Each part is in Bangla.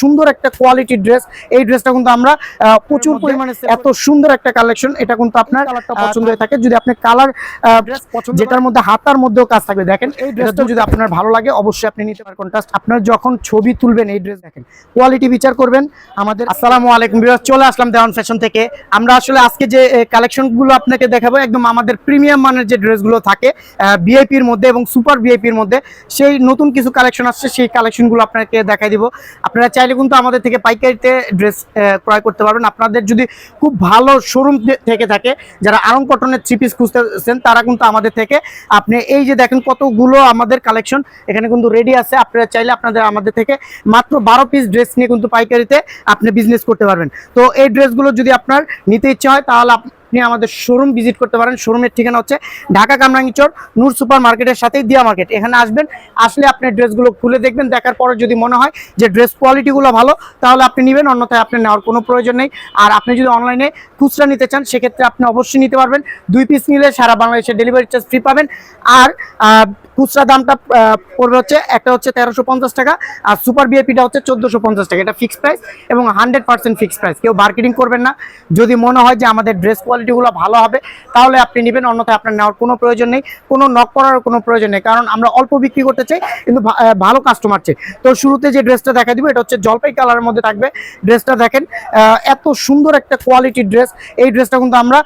সুন্দর একটা কোয়ালিটি ড্রেস এই ড্রেসটা কিন্তু আমরা প্রচুর পরিমাণে এত সুন্দর একটা কালেকশন এটা কিন্তু আপনার কালারটা পছন্দ হয়ে থাকে। যদি আপনি কালার ড্রেস পছন্দ যেটার মধ্যে হাতার মধ্যেও কাজ থাকবে। দেখেন এই ড্রেসটা যদি আপনার ভালো লাগে অবশ্যই আপনি নিতে পারেন। কন্ট্রাস্ট আপনার যখন ছবি তুলবেন এই ড্রেস দেখেন কোয়ালিটি বিচার করবেন। আমাদের আসসালামু আলাইকুম বিরাজ চলে আসলাম দেওয়ান ফ্যাশন থেকে। আমরা আসলে আজকে যে কালেকশনগুলো আপনাকে দেখাবো একদম আমাদের প্রিমিয়াম মানের যে ড্রেসগুলো থাকে বিআইপির মধ্যে এবং সুপার বিআইপির মধ্যে সেই নতুন কিছু কালেকশন আসছে সেই কালেকশনগুলো আপনাকে দেখাই দিব। আপনারা চাইলে কিন্তু আমাদের থেকে পাইকারিতে ড্রেস ক্রয় করতে পারবেন। আপনাদের যদি খুব ভালো শোরুম থেকে থাকে, যারা আরং কটনের থ্রি পিস খুঁজতেছেন, তারা কিন্তু আমাদের থেকে আপনি এই যে দেখেন কতগুলো আমাদের কালেকশন এখানে কিন্তু রেডি আছে। আপনারা চাইলে আপনাদের, আমাদের থেকে মাত্র বারো পিস ড্রেস নিয়ে কিন্তু পাইকারিতে আপনি বিজনেস করতে পারবেন। তো এই ড্রেসগুলো যদি আপনার নিতে ইচ্ছা হয়, তাহলে আপনি আমাদের শোরুম ভিজিট করতে পারেন। শোরুমের ঠিকানা হচ্ছে ঢাকা কামরাঙ্গিচর নূর সুপার মার্কেটের সাথেই দিয়া মার্কেট। এখানে আসবেন, আসলে আপনি ড্রেসগুলো খুলে দেখবেন, দেখার পরে যদি মনে হয় যে ড্রেস কোয়ালিটিগুলো ভালো, তাহলে আপনি নেবেন, অন্যথায় আপনি নেওয়ার কোনো প্রয়োজন নেই। আর আপনি যদি অনলাইনে খুচরা নিতে চান, সেক্ষেত্রে আপনি অবশ্যই নিতে পারবেন। দুই পিস নিলে সারা বাংলাদেশে ডেলিভারি চার্জ ফ্রি পাবেন। আর খুচরা দামটা পড়বে হচ্ছে, একটা হচ্ছে তেরোশো পঞ্চাশ টাকা, আর সুপার বিএপিটা হচ্ছে চোদ্দোশো পঞ্চাশ টাকা। এটা ফিক্সড প্রাইস এবং হান্ড্রেড পার্সেন্ট ফিক্সড প্রাইস কেউ মার্কেটিং করবেন না। যদি মনে হয় যে আমাদের ড্রেস কোয়ালিটিগুলো ভালো হবে, তাহলে আপনি নেবেন, অন্যথায় আপনার নেওয়ার কোনো প্রয়োজন নেই। কোনো নক করার কোনো প্রয়োজন নেই, কারণ আমরা অল্প বিক্রি করতে চাই, কিন্তু ভালো কাস্টমার চাই। তো শুরুতে যে ড্রেসটা দেখা দিব, এটা হচ্ছে জলপাই কালারের মধ্যে থাকবে। ড্রেসটা দেখেন এত সুন্দর একটা কোয়ালিটির ড্রেস এই ড্রেসটা কিন্তু আমরা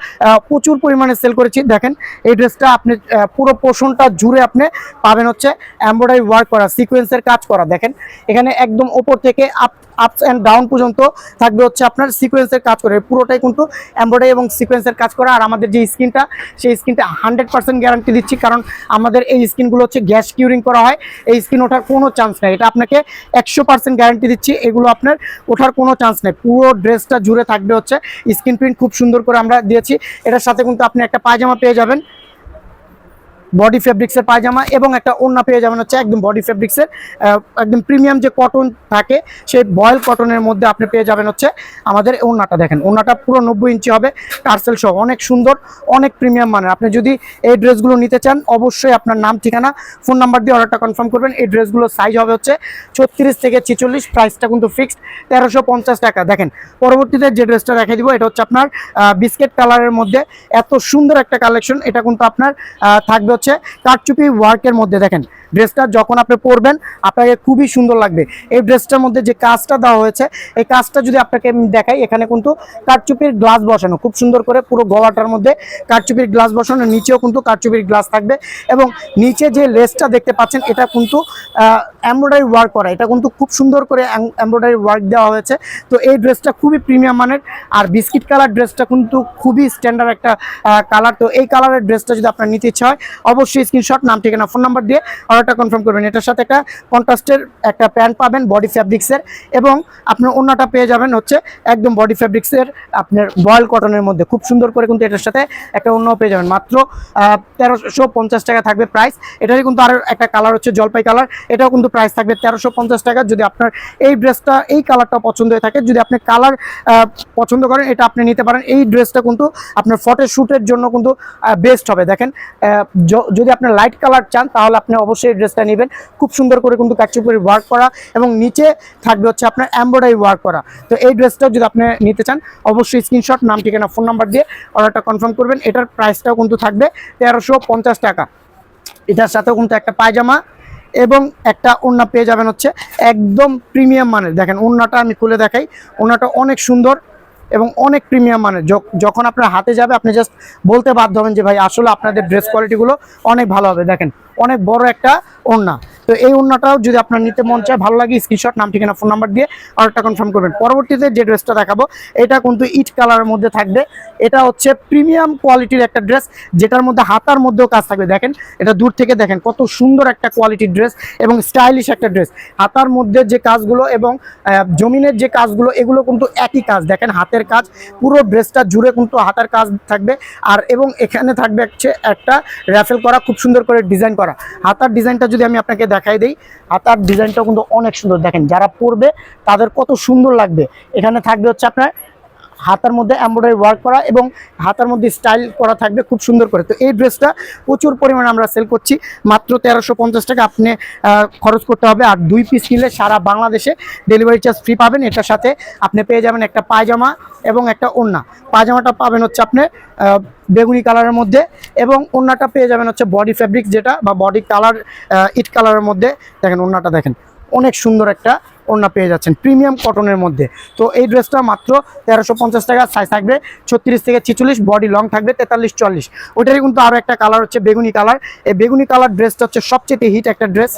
প্রচুর পরিমাণে সেল করেছি। দেখেন, এই ড্রেসটা আপনি পুরো পোষণটা জুড়ে আপনি পাবেন হচ্ছে এমব্রয়ডারি ওয়ার্ক করা সিকোয়েন্সের কাজ করা। দেখেন, এখানে একদম ওপর থেকে আপ আপস অ্যান্ড ডাউন পর্যন্ত থাকবে হচ্ছে আপনার সিকোয়েন্সের কাজ করে। পুরোটাই কিন্তু এমব্রয়ডারি এবং সিকোয়েন্সের কাজ করা। আর আমাদের যে স্কিনটা সেই স্কিনটা হান্ড্রেড পার্সেন্ট গ্যারান্টি দিচ্ছি। কারণ আমাদের এই স্কিনগুলো হচ্ছে গ্যাস কিউরিং করা হয়। এই স্কিন ওঠার কোনো চান্স নেই। এটা আপনাকে একশো পার্সেন্ট গ্যারান্টি দিচ্ছি। এগুলো আপনার ওঠার কোনো চান্স নেই। পুরো ড্রেসটা জুড়ে থাকবে হচ্ছে স্কিন প্রিন্ট খুব সুন্দর করে আমরা দিয়েছি। এটার সাথে কিন্তু আপনি একটা পায়জামা পেয়ে যাবেন। বডি ফেব্রিক্সের পায়জামা এবং একটা ওড়না পেয়ে যাবেন হচ্ছে একদম বডি ফেব্রিক্সের একদম প্রিমিয়াম যে কটন থাকে, সেই বয়েল কটনের মধ্যে আপনি পেয়ে যাবেন হচ্ছে আমাদের ওড়নাটা দেখেন। ওড়নাটা পুরো নব্বই ইঞ্চি হবে টার্সেল সহ, অনেক সুন্দর, অনেক প্রিমিয়াম মানের। আপনি যদি এই ড্রেসগুলো নিতে চান, অবশ্যই আপনার নাম, ঠিকানা, ফোন নাম্বার দিয়ে অর্ডারটা কনফার্ম করবেন। এই ড্রেসগুলোর সাইজ হবে হচ্ছে ছত্রিশ থেকে ছিচল্লিশ প্রাইসটা কিন্তু ফিক্সড তেরোশো পঞ্চাশ টাকা। দেখেন, পরবর্তীতে যে ড্রেসটা দেখাই দিব, এটা হচ্ছে আপনার বিস্কেট কালারের মধ্যে এত সুন্দর একটা কালেকশন এটা কিন্তু আপনার থাকবে হচ্ছে কারচুপি ওয়ার্কের মধ্যে দেখেন। ড্রেসটা যখন আপনি পরবেন, আপনাকে খুবই সুন্দর লাগবে। এই ড্রেসটার মধ্যে যে কাজটা দেওয়া হয়েছে, এই কাজটা যদি আপনাকে দেখাই, এখানে কিন্তু কাঠচুপির গ্লাস বসানো, খুব সুন্দর করে পুরো গলাটার মধ্যে কারচুপির গ্লাস বসানো, নিচেও কিন্তু কারচুপির গ্লাস থাকবে এবং নিচে যে লেসটা দেখতে পাচ্ছেন, এটা কিন্তু এমব্রয়ডারি ওয়ার্ক করা। এটা কিন্তু খুব সুন্দর করে এমব্রয়ডারি ওয়ার্ক দেওয়া হয়েছে। তো এই ড্রেসটা খুবই প্রিমিয়াম মানের। আর বিস্কিট কালার ড্রেসটা কিন্তু খুবই স্ট্যান্ডার্ড একটা কালার তো এই কালারের ড্রেসটা যদি আপনার নিতে ইচ্ছা হয়, অবশ্যই স্ক্রিনশট নাম, ঠিকানা ফোন নাম্বার দিয়ে অর্ডারটা কনফার্ম করবেন। এটার সাথে একটা কন্ট্রাস্টের একটা প্যান্ট পাবেন বডি ফ্যাব্রিক্সের এবং আপনার অন্যটা পেয়ে যাবেন হচ্ছে একদম বডি ফ্যাব্রিক্সের আপনার বয়েল কটনের মধ্যে। খুব সুন্দর করে কিন্তু এটার সাথে একটা অন্য পেয়ে যাবেন। মাত্র তেরোশো টাকা থাকবে প্রাইস এটারই কিন্তু আর একটা কালার হচ্ছে জলপাই কালার এটাও কিন্তু প্রাইস থাকবে তেরোশো টাকা। যদি আপনার এই ড্রেসটা এই কালারটা পছন্দ হয়ে থাকে, যদি আপনি কালার পছন্দ করেন, এটা আপনি নিতে পারেন। এই ড্রেসটা কিন্তু আপনার ফটো শ্যুটের জন্য কিন্তু বেস্ট হবে। দেখেন যদি আপনি লাইট কালার চান, তাহলে আপনি অবশ্যই এই ড্রেসটা নেবেন। খুব সুন্দর করে কিন্তু কাচুপুরি ওয়ার্ক করা এবং নিচে থাকবে হচ্ছে আপনার এম্ব্রয়ডারি ওয়ার্ক করা। তো এই ড্রেসটা যদি আপনি নিতে চান, অবশ্যই স্ক্রিনশট নাম, ঠিকানা ফোন নাম্বার দিয়ে অর্ডারটা কনফার্ম করবেন। এটার প্রাইসটাও কিন্তু থাকবে তেরোশো টাকা। এটার সাথেও কিন্তু একটা পায়জামা এবং একটা ওড়না পেয়ে যাবেন হচ্ছে একদম প্রিমিয়াম মানের। দেখেন, ওড়নাটা আমি খুলে দেখাই। ওড়নাটা অনেক সুন্দর এবং অনেক প্রিমিয়াম মানের। যখন আপনার হাতে যাবে, আপনি জাস্ট বলতে বাধ্য হবেন যে, ভাই, আসলে আপনাদের ড্রেস কোয়ালিটিগুলো অনেক ভালো হবে। দেখেন, অনেক বড় একটা ওড়না। তো এই ওড়নাটাও যদি আপনার নিতে মন চায়, ভালো লাগে স্ক্রিনশট নাম, ঠিকানা ফোন নাম্বার দিয়ে অর্ডারটা কনফার্ম করবেন। পরবর্তীতে যে ড্রেসটা দেখাবো, এটা কিন্তু ইট কালারের মধ্যে থাকবে। এটা হচ্ছে প্রিমিয়াম কোয়ালিটির একটা ড্রেস, যেটার মধ্যে হাতার মধ্যেও কাজ থাকবে। দেখেন, এটা দূর থেকে দেখেন, কত সুন্দর একটা কোয়ালিটির ড্রেস এবং স্টাইলিশ একটা ড্রেস। হাতার মধ্যে যে কাজগুলো এবং জমিনের যে কাজগুলো, এগুলো কিন্তু একই কাজ। দেখেন, হাতের কাজ, পুরো ড্রেসটা জুড়ে কিন্তু হাতার কাজ থাকবে। আর এবং এখানে থাকবে হচ্ছে একটা র্যাফেল করা, খুব সুন্দর করে ডিজাইন করা। হাতার ডিজাইনটা যদি আমি আপনাকে দেখাই দিই। হাতার ডিজাইনটাও কিন্তু অনেক সুন্দর। দেখেন, যারা পরবে তাদের কত সুন্দর লাগবে। এখানে থাকবে হচ্ছে আপনার হাতার মধ্যে এমব্রয়ডারি ওয়ার্ক করা এবং হাতার মধ্যে স্টাইল করা থাকবে খুব সুন্দর করে। তো এই ড্রেসটা প্রচুর পরিমাণে আমরা সেল করছি। মাত্র তেরোশো পঞ্চাশ টাকা আপনি খরচ করতে হবে আর দুই পিস নিলে সারা বাংলাদেশে ডেলিভারি চার্জ ফ্রি পাবেন। এটার সাথে আপনি পেয়ে যাবেন একটা পায়জামা এবং একটা ওড়না। পায়জামাটা পাবেন হচ্ছে আপনি বেগুনি কালারের মধ্যে এবং ওড়নাটা পেয়ে যাবেন হচ্ছে বডি ফ্যাব্রিক যেটা বা বডি কালার ইট কালারের মধ্যে। দেখেন, ওড়নাটা দেখেন। অনেক সুন্দর একটা ওড়না পেয়ে যাচ্ছেন, প্রিমিয়াম কটনের মধ্যে। তো এই ড্রেসটা মাত্র তেরোশো পঞ্চাশ টাকা সাইজ থাকবে, ছত্রিশ থেকে ছিচল্লিশ বডি লং থাকবে তেতাল্লিশ, চল্লিশ। ওটারই কিন্তু আরও একটা কালার হচ্ছে বেগুনি কালার এই বেগুনি কালার ড্রেসটা হচ্ছে সবচেয়ে হিট একটা ড্রেস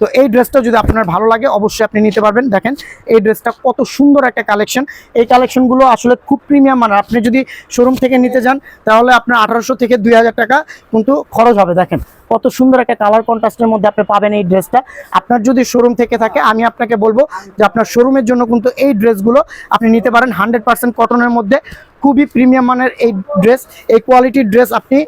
তো এই ড্রেসটা যদি আপনার ভালো লাগে, অবশ্যই আপনি নিতে পারবেন। দেখেন, এই ড্রেসটা কত সুন্দর একটা কালেকশন এই কালেকশনগুলো আসলে খুব প্রিমিয়াম মানের। আপনি যদি শোরুম থেকে নিতে যান, তাহলে আপনার আঠারোশো থেকে দুই হাজার টাকা কিন্তু খরচ হবে। দেখেন, কত সুন্দর একটা কালার কন্ট্রাস্টের মধ্যে আপনি পাবেন এই ড্রেসটা আপনার যদি শোরুম থেকে থাকে, আমি আপনাকে বলব যে আপনার শোরুমের জন্য কিন্তু এই ড্রেসগুলো আপনি নিতে পারেন। হান্ড্রেড পার্সেন্ট কটনের মধ্যে। খুবই প্রিমিয়াম মানের এই ড্রেস এই কোয়ালিটির ড্রেস আপনি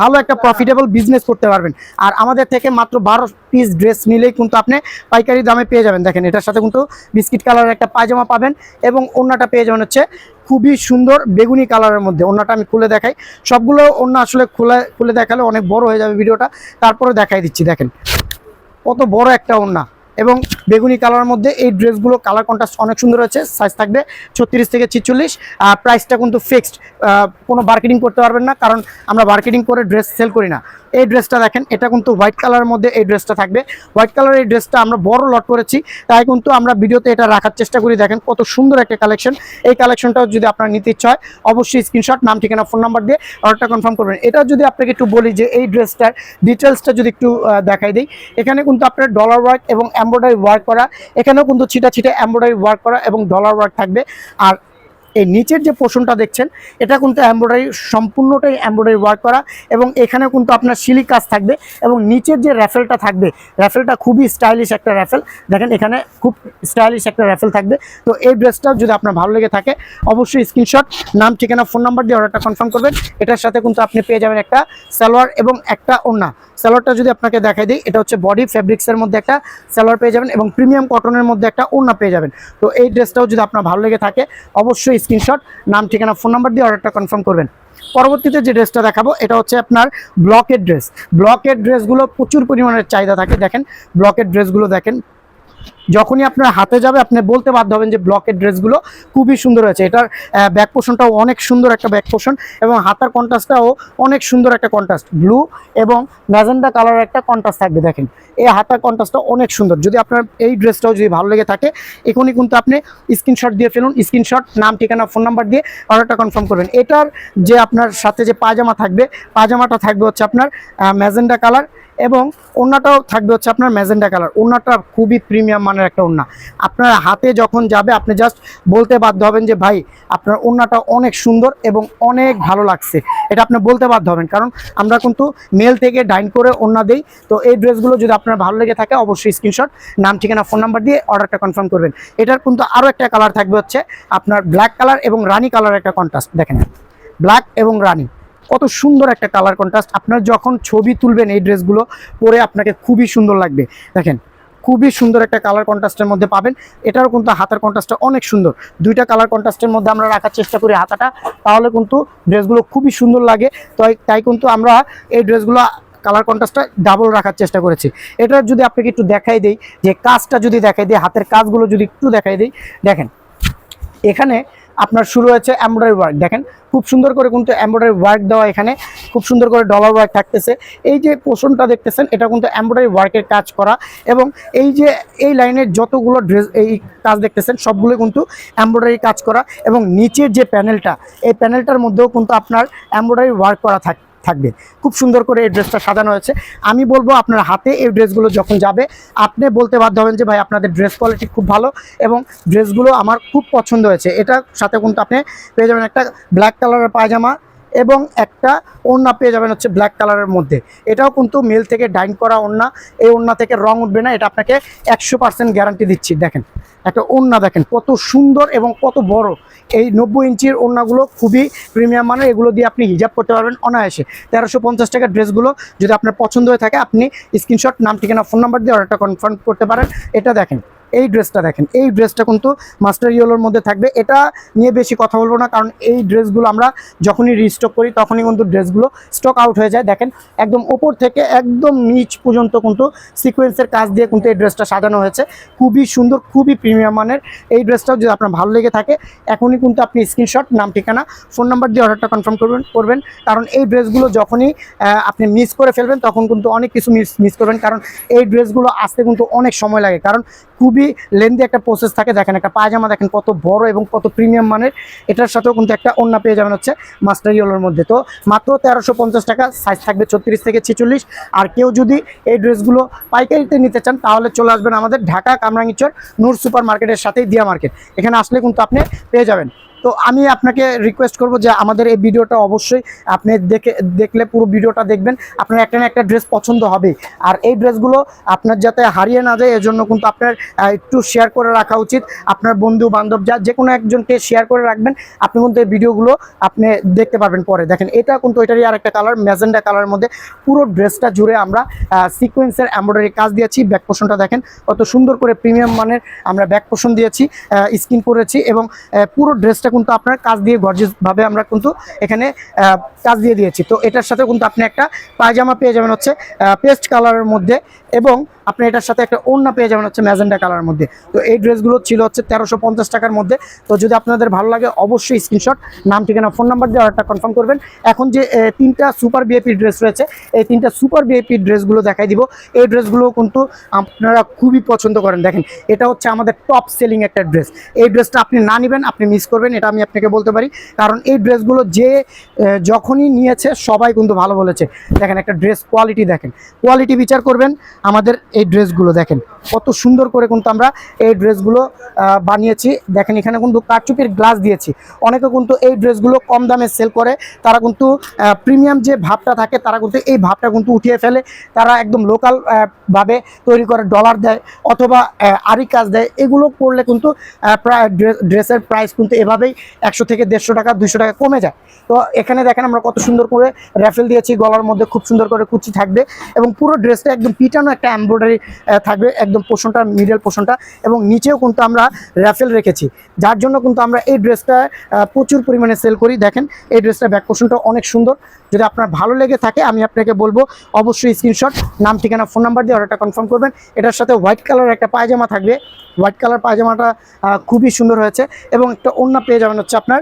ভালো একটা প্রফিটেবল বিজনেস করতে পারবেন। আর আমাদের থেকে মাত্র বারো পিস ড্রেস নিলেই কিন্তু আপনি পাইকারি দামে পেয়ে যাবেন। দেখেন, এটার সাথে কিন্তু বিস্কিট কালারের একটা পায়জামা পাবেন এবং অন্যটা পেয়ে যাবেন হচ্ছে খুবই সুন্দর বেগুনি কালারের মধ্যে। অন্যটা আমি খুলে দেখাই। সবগুলো অন্য আসলে খুলে খুলে দেখালে অনেক বড় হয়ে যাবে ভিডিওটা। তারপরে দেখাই দিচ্ছি, দেখেন। কত বড় একটা ওড়না এবং বেগুনি কালারের মধ্যে এই ড্রেসগুলো কালার কন্ট্রাস্ট অনেক সুন্দর হচ্ছে সাইজ থাকবে ছত্রিশ থেকে ছিচল্লিশ। আর প্রাইসটা কিন্তু ফিক্সড কোনো মার্কেটিং করতে পারবেন না, কারণ আমরা মার্কেটিং করে ড্রেস সেল করি না। এই ড্রেসটা দেখেন, এটা কিন্তু হোয়াইট কালারের মধ্যে এই ড্রেসটা থাকবে। হোয়াইট কালারের এই ড্রেসটা আমরা বড় লট করেছি, তাই কিন্তু আমরা ভিডিওতে এটা রাখার চেষ্টা করি। দেখেন কত সুন্দর একটা কালেকশন এই কালেকশনটাও যদি আপনার নিতে ইচ্ছা হয়, অবশ্যই স্ক্রিনশট নাম, ঠিকানা ফোন নাম্বার দিয়ে অর্ডারটা কনফার্ম করবেন। এটা যদি আপনাকে একটু বলি যে এই ড্রেসটার ডিটেলসটা যদি একটু দেখাই দিই, এখানে কিন্তু আপনার ডলার ওয়ার্ক এবং এমব্রয়ডারি ওয়ার্ক করা। এখানেও কিন্তু ছিটা ছিটা এমব্রয়ডারি ওয়ার্ক করা এবং ডলার ওয়ার্ক থাকবে। আর এই নিচের যে পোর্শনটা দেখছেন, এটা কিন্তু এমব্রয়ডারি সম্পূর্ণটাই এমব্রয়ডারি ওয়ার্ক করা এবং এখানে কিন্তু আপনার সিলিক কাজ থাকবে এবং নিচের যে র্যাফেলটা থাকবে র্যাফেলটা খুবই স্টাইলিশ একটা র্যাফেল দেখেন এখানে খুব স্টাইলিশ একটা র্যাফেল থাকবে। তো এই ড্রেসটা যদি আপনার ভালো লেগে থাকে, অবশ্যই স্ক্রিনশট নাম, ঠিকানা ফোন নাম্বার দিয়ে অর্ডারটা কনফার্ম করবেন। এটার সাথে কিন্তু আপনি পেয়ে যাবেন একটা সালোয়ার এবং একটা ওড়না। সালোয়ারটা যদি আপনাকে দেখাই দিই, এটা হচ্ছে বডি ফেব্রিক্সের মধ্যে একটা সালোয়ার পেয়ে যাবেন এবং প্রিমিয়াম কটনের মধ্যে একটা ওড়না পেয়ে যাবেন। তো এই ড্রেসটাও যদি আপনার ভালো লেগে থাকে, অবশ্যই স্ক্রিনশট, নাম, ঠিকানা, ফোন নাম্বার দিয়ে অর্ডারটা কনফার্ম করবেন। পরবর্তীতে যে ড্রেসটা দেখাবো, এটা হচ্ছে আপনার ব্লকের ড্রেস। ব্লকের ড্রেসগুলো প্রচুর পরিমাণের চাহিদা থাকে, দেখেন। ব্লকের ড্রেসগুলো দেখেন যখনই আপনার হাতে যাবে, আপনি বলতে বাধ্য হবেন যে ব্লকের ড্রেসগুলো খুবই সুন্দর হয়েছে। এটার ব্যাক পোষণটাও অনেক সুন্দর একটা ব্যাক পোষণ এবং হাতার কন্ট্রাস্টটাও অনেক সুন্দর একটা কন্ট্রাস্ট ব্লু এবং ম্যাজেন্ডা কালারের একটা কন্ট্রাস্ট থাকবে, দেখেন। এই হাতার কন্ট্রাস্টটা অনেক সুন্দর। যদি আপনার এই ড্রেসটাও যদি ভালো লেগে থাকে, এখনই কিন্তু আপনি স্ক্রিনশট দিয়ে ফেলুন। স্ক্রিনশট নাম, ঠিকানা ফোন নাম্বার দিয়ে অর্ডারটা কনফার্ম করবেন। এটার যে আপনার সাথে যে পায়জামা থাকবে, পায়জামাটা থাকবে হচ্ছে আপনার ম্যাজেন্ডা কালার এবং ওড়নাটাও থাকবে হচ্ছে আপনার ম্যাজেন্ডা কালার। ওড়নাটা খুবই প্রিমিয়াম মানের একটা ওড়না। আপনার হাতে যখন যাবে, আপনি জাস্ট বলতে বাধ্য হবেন যে, ভাই, আপনার ওড়নাটা অনেক সুন্দর এবং অনেক ভালো লাগছে। এটা আপনি বলতে বাধ্য হবেন। কারণ আমরা কিন্তু মেল থেকে ডাইন করে ওড়না দেই। তো এই ড্রেসগুলো যদি আপনার ভালো লেগে থাকে, অবশ্যই স্ক্রিনশট নাম, ঠিকানা ফোন নাম্বার দিয়ে অর্ডারটা কনফার্ম করবেন। এটার কিন্তু আরও একটা কালার থাকবে হচ্ছে আপনার ব্ল্যাক কালার এবং রানি কালার একটা কন্ট্রাস্ট দেখেন ব্ল্যাক এবং রানি। কত সুন্দর একটা কালার কন্ট্রাস্ট আপনার যখন ছবি তুলবেন এই ড্রেসগুলো, পরে আপনাকে খুবই সুন্দর লাগবে। দেখেন, খুবই সুন্দর একটা কালার কন্ট্রাস্টের মধ্যে পাবেন। এটারও কিন্তু হাতার কন্ট্রাস্টটা অনেক সুন্দর। দুইটা কালার কন্ট্রাস্টের মধ্যে আমরা রাখার চেষ্টা করি হাতাটা, তাহলে কিন্তু ড্রেসগুলো খুবই সুন্দর লাগে। তাই তাই কিন্তু আমরা এই ড্রেসগুলো কালার কন্ট্রাস্টটা ডাবল রাখার চেষ্টা করেছি। এটা যদি আপনাকে একটু দেখাই দেই, যে কাজটা যদি দেখাই দিই, হাতের কাজগুলো যদি একটু দেখাই দিই, দেখেন, এখানে আপনার শুরু হয়েছে এমব্রয়ডারি ওয়ার্ক দেখেন, খুব সুন্দর করে কিন্তু এমব্রয়ডারি ওয়ার্ক দেওয়া এখানে, খুব সুন্দর করে ডলার ওয়ার্ক থাকতেছে। এই যে পোষণটা দেখতেছেন, এটা কিন্তু এমব্রয়ডারি ওয়ার্কের কাজ করা এবং এই যে এই লাইনের যতগুলো ড্রেস এই কাজ দেখতেছেন, সবগুলো কিন্তু এমব্রয়ডারি কাজ করা এবং নিচের যে প্যানেলটা এই প্যানেলটার মধ্যেও কিন্তু আপনার এমব্রয়ডারি ওয়ার্ক করা থাকে থাকবে। খুব সুন্দর করে এই ড্রেসটা সাজানো হয়েছে। আমি বলব আপনার হাতে এই ড্রেসগুলো যখন যাবে, আপনি বলতে বাধ্য হবেন যে, ভাই, আপনাদের ড্রেস কোয়ালিটি খুব ভালো এবং ড্রেসগুলো আমার খুব পছন্দ হয়েছে। এটার সাথে কিন্তু আপনি পেয়ে যাবেন একটা ব্ল্যাক কালারের পায়জামা এবং একটা ওড়না পেয়ে যাবেন হচ্ছে ব্ল্যাক কালারের মধ্যে। এটাও কিন্তু মেল থেকে ডাইন করা ওড়না। এই ওড়না থেকে রং উঠবে না, এটা আপনাকে একশো পার্সেন্ট গ্যারান্টি দিচ্ছি। দেখেন, একটা ওড়না দেখেন, কত সুন্দর এবং কত বড়। এই নব্বই ইঞ্চির ওড়নাগুলো খুবই প্রিমিয়াম মানের, এগুলো দিয়ে আপনি হিজাব করতে পারবেন অনায়াসে। তেরোশো পঞ্চাশ টাকার ড্রেসগুলো, যদি আপনার পছন্দ হয়ে থাকে, আপনি স্ক্রিনশট নাম, ঠিকানা ফোন নাম্বার দিয়ে অর্ডারটা কনফার্ম করতে পারেন। এটা দেখেন এই ড্রেসটা দেখেন, এই ড্রেসটা কিন্তু মাস্টার ইয়েলোর মধ্যে থাকবে। এটা নিয়ে বেশি কথা বলব না, কারণ এই ড্রেসগুলো আমরা যখনই রিস্টক করি, তখনই কিন্তু ড্রেসগুলো স্টক আউট হয়ে যায়। দেখেন, একদম ওপর থেকে একদম নিচ পর্যন্ত কিন্তু সিকোয়েন্সের কাজ দিয়ে কিন্তু এই ড্রেসটা সাজানো হয়েছে। খুবই সুন্দর, খুবই প্রিমিয়াম মানের। এই ড্রেসটাও যদি আপনার ভালো লেগে থাকে, এখনই কিন্তু আপনি স্ক্রিনশট নাম, ঠিকানা ফোন নাম্বার দিয়ে অর্ডারটা কনফার্ম করবেন করবেন। কারণ এই ড্রেসগুলো যখনই আপনি মিস করে ফেলবেন, তখন কিন্তু অনেক কিছু মিস মিস করবেন। কারণ এই ড্রেসগুলো আসতে কিন্তু অনেক সময় লাগে। কারণ খুবই লেন্দি একটা প্রসেস থাকে। দেখেন একটা পায়জামা, দেখেন কত বড় এবং কত প্রিমিয়াম মানের। এটার সাথেও কিন্তু একটা অন্য পেয়ে যাবেন হচ্ছে মাস্টার ইয়েলোর মধ্যে। তো মাত্র তেরোশো পঞ্চাশ টাকা সাইজ থাকবে ছত্রিশ থেকে ছেচল্লিশ। আর কেউ যদি এই ড্রেসগুলো পাইকারিতে নিতে চান, তাহলে চলে আসবেন আমাদের ঢাকা কামরাঙ্গিচর নূর সুপার মার্কেটের সাথেই দিয়া মার্কেট। এখানে আসলে কিন্তু আপনি পেয়ে যাবেন। তো আমি আপনাকে রিকোয়েস্ট করব যে আমাদের এই ভিডিওটা অবশ্যই আপনি দেখে, দেখলে পুরো ভিডিওটা দেখবেন। আপনার একটা না একটা ড্রেস পছন্দ হবে আর এই ড্রেসগুলো আপনার যাতে হারিয়ে না যায়, এজন্য কিন্তু আপনার একটু শেয়ার করে রাখা উচিত। আপনার বন্ধু বান্ধব যা, যে কোনো একজনকে শেয়ার করে রাখবেন। আপনি কিন্তু এই ভিডিওগুলো আপনি দেখতে পারবেন পরে। দেখেন, এটা কিন্তু এটারই আর একটা কালার ম্যাজেন্ডা কালারের মধ্যে পুরো ড্রেসটা জুড়ে আমরা সিকোয়েন্সের এমব্রয়ডারি কাজ দিয়েছি। ব্যাক পোষণটা দেখেন, কত সুন্দর করে প্রিমিয়াম মানের আমরা ব্যাক পোষণ দিয়েছি স্কিন করেছি এবং পুরো ড্রেসটা কিন্তু আপনার কাজ দিয়ে গর্জিয়াসভাবে আমরা কিন্তু এখানে কাজ দিয়ে দিয়েছি। তো এটার সাথে কিন্তু আপনি একটা পায়জামা পেয়ে যাবেন হচ্ছে পেস্ট কালারের মধ্যে এবং আপনি এটার সাথে একটা ওড়না পেয়ে যাবেন হচ্ছে ম্যাজেন্ডা কালারের মধ্যে। তো এই ড্রেসগুলো ছিল হচ্ছে তেরোশো টাকার মধ্যে। তো যদি আপনাদের ভালো লাগে অবশ্যই স্ক্রিনশট নাম, ঠিকানা ফোন নাম্বার দিয়ে অর্ডারটা কনফার্ম করবেন। এখন যে তিনটা সুপার বিএপি ড্রেস রয়েছে, এই তিনটা সুপার বিএপি ড্রেসগুলো দেখাই দিব। এই ড্রেসগুলো কিন্তু আপনারা খুবই পছন্দ করেন। দেখেন, এটা হচ্ছে আমাদের টপ সেলিং একটা ড্রেস এই ড্রেসটা আপনি না নেবেন, আপনি মিস করবেন এটা আমি আপনাকে বলতে পারি। কারণ এই ড্রেসগুলো যে যখনই নিয়েছে, সবাই কিন্তু ভালো বলেছে। দেখেন, একটা ড্রেস কোয়ালিটি দেখেন। কোয়ালিটি বিচার করবেন আমাদের এই ড্রেসগুলো দেখেন। কত সুন্দর করে কিন্তু আমরা এই ড্রেসগুলো বানিয়েছি। দেখেন, এখানে কিন্তু কারচুপির গ্লাস দিয়েছি। অনেকে কিন্তু এই ড্রেসগুলো কম দামে সেল করে। তারা কিন্তু প্রিমিয়াম যে ভাবটা থাকে, তারা কিন্তু এই ভাবটা কিন্তু উঠিয়ে ফেলে। তারা একদম লোকাল ভাবে তৈরি করে ডলার দেয় অথবা আরি কাজ দেয়। এগুলো করলে কিন্তু প্রায় ড্রেসের প্রাইস কিন্তু এভাবেই একশো থেকে দেড়শো টাকা দুশো টাকা কমে যায়। তো এখানে দেখেন আমরা কত সুন্দর করে র্যাফেল দিয়েছি, গলার মধ্যে খুব সুন্দর করে কুচি থাকবে এবং পুরো ড্রেসটা একদম পিটানো একটা এমব্রয়ডারি থাকবে একদম পোষণটা মিডল পোষণটা এবং নিচেও কিন্তু আমরা র্যাফেল রেখেছি। যার জন্য কিন্তু আমরা এই ড্রেসটা প্রচুর পরিমাণে সেল করি। দেখেন, এই ড্রেসটা ব্যাক পোষণটা অনেক সুন্দর। যদি আপনার ভালো লেগে থাকে, আমি আপনাকে বলব, অবশ্যই স্ক্রিনশট নাম, ঠিকানা ফোন নাম্বার দিয়ে অর্ডারটা কনফার্ম করবেন। এটার সাথে হোয়াইট কালার একটা পায়জামা থাকবে। হোয়াইট কালার পায়জামাটা খুবই সুন্দর হয়েছে এবং একটা অন্য পেয়ে যাবেন হচ্ছে আপনার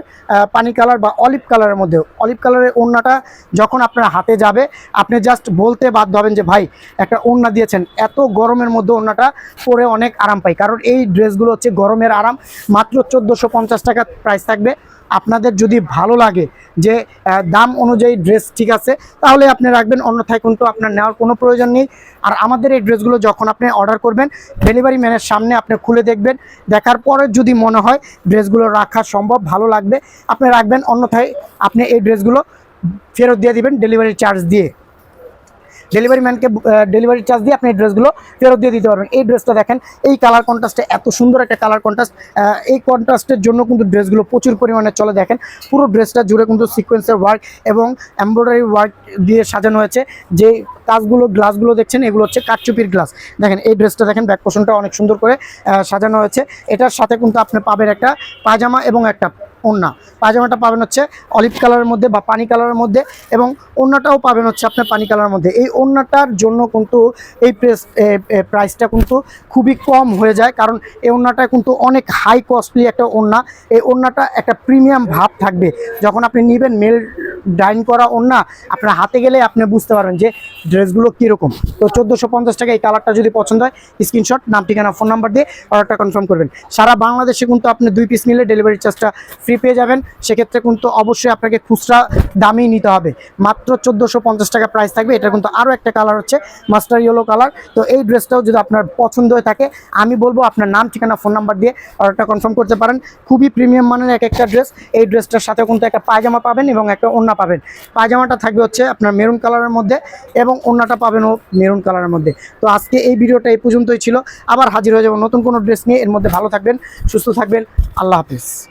পানি কালার বা অলিভ কালারের মধ্যে অলিভ কালারের ওড়নাটা যখন আপনার হাতে যাবে, আপনি জাস্ট বলতে বাধ্য হবেন যে, ভাই, একটা ওড়না দিয়েছেন। এত গরমের মধ্যে ওড়নাটা পরে অনেক আরাম পাই। কারণ এই ড্রেসগুলো হচ্ছে গরমের আরাম। মাত্র চোদ্দোশো টাকা প্রাইস থাকবে। আপনাদের যদি ভালো লাগে যে দাম অনুযায়ী ড্রেস ঠিক আছে, তাহলে আপনি রাখবেন, অন্যথায় কিন্তু আপনার নেওয়ার কোনো প্রয়োজন নেই। আর আমাদের এই ড্রেসগুলো যখন আপনি অর্ডার করবেন, ডেলিভারি ম্যানের সামনে আপনি খুলে দেখবেন। দেখার পরে যদি মনে হয় ড্রেসগুলো রাখা সম্ভব, ভালো লাগবে, আপনি রাখবেন, অন্যথায় আপনি এই ড্রেসগুলো ফেরত দিয়ে দিবেন, ডেলিভারি চার্জ দিয়ে। ডেলিভারি ম্যানকে ডেলিভারি চার্জ দিয়ে আপনি এই ড্রেসগুলো ফেরত দিয়ে দিতে পারবেন। এই ড্রেসটা দেখেন, এই কালার কন্ট্রাস্টে এত সুন্দর একটা কালার কন্ট্রাস্ট এই কন্ট্রাস্টের জন্য কিন্তু ড্রেসগুলো প্রচুর পরিমাণে চলে। দেখেন, পুরো ড্রেসটা জুড়ে কিন্তু সিকোয়েন্সের ওয়ার্ক এবং এমব্রয়ডারি ওয়ার্ক দিয়ে সাজানো হয়েছে। যে কাজগুলো গ্লাসগুলো দেখছেন, এগুলো হচ্ছে কাঠচুপির গ্লাস দেখেন, এই ড্রেসটা দেখেন ব্যাক পোষণটা অনেক সুন্দর করে সাজানো হয়েছে। এটার সাথে কিন্তু আপনি পাবেন একটা পায়জামা এবং একটা ওড়না। পায়জামাটা পাবেন হচ্ছে অলিভ কালারের মধ্যে বা পানি কালারের মধ্যে এবং ওড়নাটাও পাবেন হচ্ছে আপনার পানি কালারের মধ্যে। এই ওড়নাটার জন্য কিন্তু এই প্রেস প্রাইসটা কিন্তু খুবই কম হয়ে যায় কারণ এই ওড়নাটা কিন্তু অনেক হাই কস্টলি একটা ওড়না। এই ওড়নাটা একটা প্রিমিয়াম ভাব থাকবে। যখন আপনি নেবেন মেল ডাইন করা ওড়না, আপনার হাতে গেলে আপনি বুঝতে পারবেন যে ড্রেসগুলো কীরকম। তো চোদ্দোশো পঞ্চাশ টাকা এই কালারটা যদি পছন্দ হয় স্ক্রিনশট নাম, ঠিকানা ফোন নাম্বার দিয়ে অর্ডারটা কনফার্ম করবেন। সারা বাংলাদেশে কিন্তু আপনি দুই পিস নিলে ডেলিভারি চার্জটা পেয়ে যাবেন। সেক্ষেত্রে কিন্তু অবশ্যই আপনাকে খুচরা দামেই নিতে হবে। মাত্র চোদ্দোশো পঞ্চাশ টাকা প্রাইস থাকবে। এটা কিন্তু আরও একটা কালার হচ্ছে মাস্টার ইয়েলো কালার তো এই ড্রেসটাও যদি আপনার পছন্দ হয়ে থাকে, আমি বলব আপনার নাম, ঠিকানা ফোন নাম্বার দিয়ে অর্ডারটা কনফার্ম করতে পারেন। খুবই প্রিমিয়াম মানের এক একটা ড্রেস এই ড্রেসটার সাথে কিন্তু একটা পায়জামা পাবেন এবং একটা ওড়না পাবেন। পায়জামাটা থাকবে হচ্ছে আপনার মেরুন কালারের মধ্যে এবং ওড়নাটা পাবেন ও মেরুন কালারের মধ্যে। তো আজকে এই ভিডিওটা এই পর্যন্তই ছিল। আবার হাজির হয়ে যাব নতুন কোনো ড্রেস নিয়ে। এর মধ্যে ভালো থাকবেন, সুস্থ থাকবেন। আল্লাহ হাফিজ।